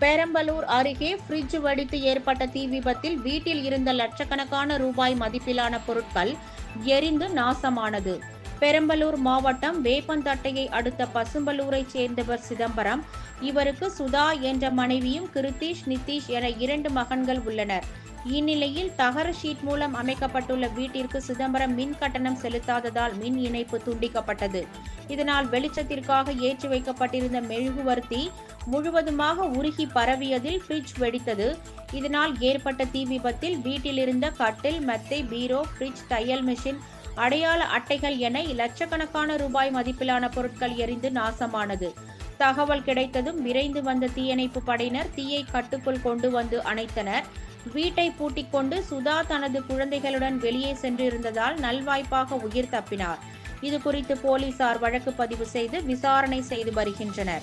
பெரம்பலூர் அருகே ஃப்ரிட்ஜ் வெடித்து ஏற்பட்ட தீ விபத்தில் வீட்டில் இருந்த லட்சக்கணக்கான ரூபாய் மதிப்பிலான பொருட்கள் எரிந்து நாசமானது. பெரம்பலூர் மாவட்டம் வேப்பந்தட்டையை அடுத்த பசும்பலூரைச் சேர்ந்தவர் சிதம்பரம் இவருக்கு சுதா என்ற மனைவியும் கிருத்தீஷ் நிதிஷ் என இரண்டு மகன்கள் உள்ளனர். இந்நிலையில் தகர ஷீட் மூலம் அமைக்கப்பட்டுள்ள வீட்டிற்கு சிதம்பரம் மின் கட்டணம் செலுத்தாததால் மின் இணைப்பு துண்டிக்கப்பட்டது. இதனால் வெளிச்சத்திற்காக ஏற்றி வைக்கப்பட்டிருந்த மெழுகுவர்த்தி முழுவதுமாக உருகி பரவியதில் ஃப்ரிட்ஜ் வெடித்தது. இதனால் ஏற்பட்ட தீ விபத்தில் வீட்டில் இருந்த கட்டில் மெத்தை பீரோ ஃப்ரிட்ஜ் தையல் மிஷின் அடையாள அட்டைகள் என லட்சக்கணக்கான ரூபாய் மதிப்பிலான பொருட்கள் எரிந்து நாசமானது. தகவல் கிடைத்ததும் விரைந்து வந்த தீயணைப்பு படையினர் தீயை கட்டுக்குள் கொண்டு வந்து அணைத்தனர். வீட்டை பூட்டிக் கொண்டு சுதா தனது குழந்தைகளுடன் வெளியே சென்றிருந்ததால் நல்வாய்ப்பாக உயிர் தப்பினார். இது குறித்து போலீசார் வழக்கு பதிவு செய்து விசாரணை செய்து வருகின்றனர்.